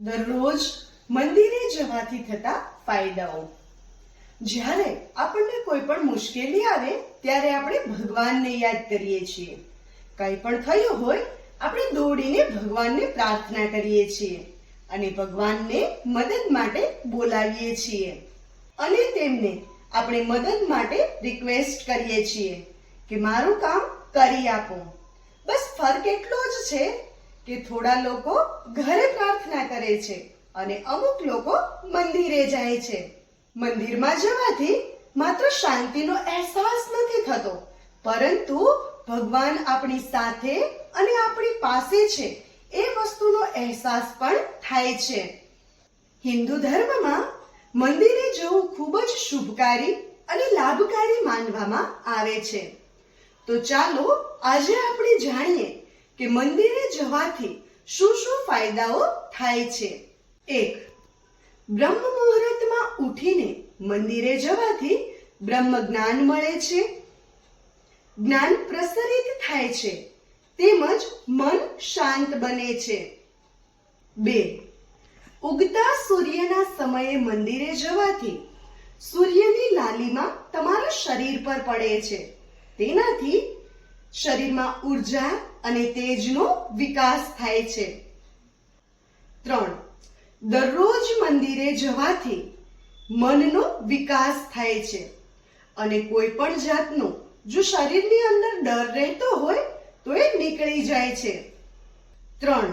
દરરોજ મંદિરે જવાથી થતા ફાયદાઓ. જ્યારે આપણને કોઈ પણ મુશ્કેલી આવે, ત્યારે આપણે ભગવાનને યાદ કરીએ છીએ. કંઈ પણ થયું હોય, આપણે દોડીને ભગવાનને પ્રાર્થના કરીએ છીએ અને ભગવાનને મદદ માટે બોલાવીએ છીએ. અને તેમને આપણે મદદ માટે રિક્વેસ્ટ કરીએ છીએ કે મારું કામ કરી આપો. બસ ફરક એટલો જ છે કે થોડા લોકો ઘરે પ્રાર્થના કરે છે અને અમુક લોકો મંદિરે જાય છે. મંદિરમાં જવાથી માત્ર શાંતિનો અહેસાસ નથી થતો, પરંતુ ભગવાન આપણી સાથે અને આપણી પાસે છે એ વસ્તુનો અહેસાસ પણ થાય છે. હિન્દુ ધર્મમાં મંદિરે જવું ખૂબ જ શુભકારી અને લાભકારી માનવામાં આવે છે. તો ચાલો આજે આપણે જાણીએ કે મંદિરે જવાથી શું શું ફાયદાઓ થાય છે. એક, બ્રહ્મ મુહૂર્તમાં ઉઠીને મંદિરે જવાથી બ્રહ્મ જ્ઞાન મળે છે. જ્ઞાન પ્રસરિત થાય છે. તેમજ મન શાંત બને છે. બે, ઉગતા સૂર્યના સમયે મંદિરે જવાથી સૂર્યની લાલીમાં તમારા શરીર પર પડે છે. તેનાથી શરીરમાં ઊર્જા અને તેજનો વિકાસ થાય છે. ત્રણ. દરરોજ મંદિરે જવાથી મનનો વિકાસ થાય છે અને કોઈ પણ જાતનો, જો શરીરની અંદર ડર રહેતો હોય, તો એ નીકળી જાય છે. ત્રણ.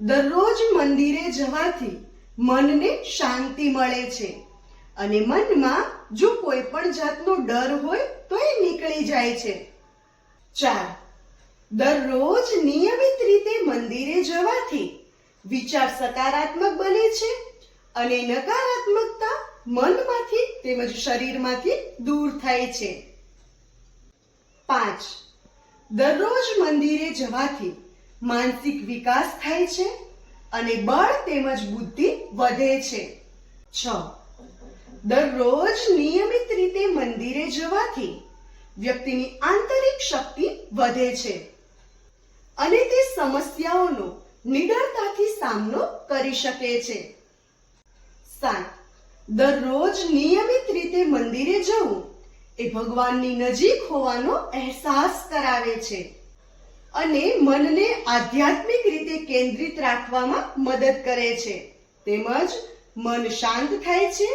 દરરોજ મંદિરે જવાથી મનને શાંતિ મળે છે અને મનમાં જો કોઈ પણ જાતનો ડર હોય, તો એ નીકળી જાય છે. ચાર. દરરોજ નિયમિત રીતે મંદિરે જવાથી વિચાર સકારાત્મક બને છે અને નકારાત્મકતા મનમાંથી તેમજ શરીરમાંથી દૂર થાય છે. પાંચ. દરરોજ મંદિરે જવાથી માનસિક વિકાસ થાય છે અને બળ તેમજ બુદ્ધિ વધે છે. છ. દરરોજ નિયમિત રીતે મંદિરે જવાથી વ્યક્તિની આંતરિક શક્તિ વધે છે અને તે સમસ્યાઓનો નિડરતાથી સામનો કરી શકે છે. સાત દરરોજ નિયમિત રીતે મંદિરે જવું એ ભગવાનની નજીક હોવાનો અહેસાસ કરાવે છે અને મનને આધ્યાત્મિક રીતે કેન્દ્રિત રાખવામાં મદદ કરે છે. તેમજ મન શાંત થાય છે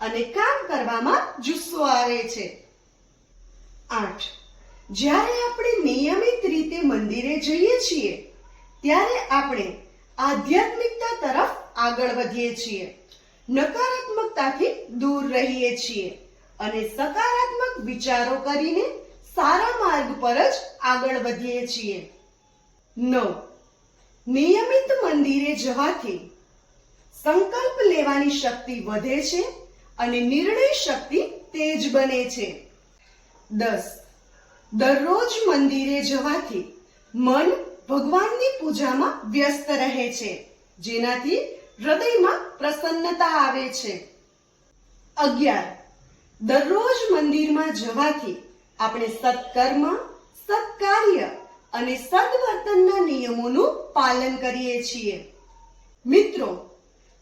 અને કામ કરવામાં જુસ્સો આવે છે. આઠ. જ્યારે આપણે નિયમિત રીતે મંદિરે જઈએ છીએ ત્યારે આપણે આધ્યાત્મિકતા તરફ આગળ વધીએ છીએ. નકારાત્મકતાથી દૂર રહીએ છીએ અને સકારાત્મક વિચારો કરીને સારા માર્ગ પર જ આગળ વધીએ છીએ. નવ નિયમિત મંદિરે જવાથી સંકલ્પ લેવાની શક્તિ વધે છે અને નિર્ણય શક્તિ તેજ બને છે. દસ. દરરોજ મંદિરે જવાથી મન ભગવાનની પૂજામાં વ્યસ્ત રહે છે, જેનાથી હૃદયમાં પ્રસન્નતા આવે છે. અગિયાર. દરરોજ મંદિરમાં જવાથી આપણે સત્કર્મ, સત્કાર્ય અને સદવર્તનના નિયમોનું પાલન કરીએ છીએ. મિત્રો,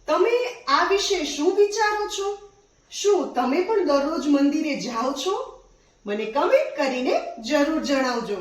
તમે આ વિશે શું વિચારો છો? શું તમે પણ દરરોજ મંદિરે જાઓ છો? મને કમેન્ટ કરીને જરૂર જણાવજો.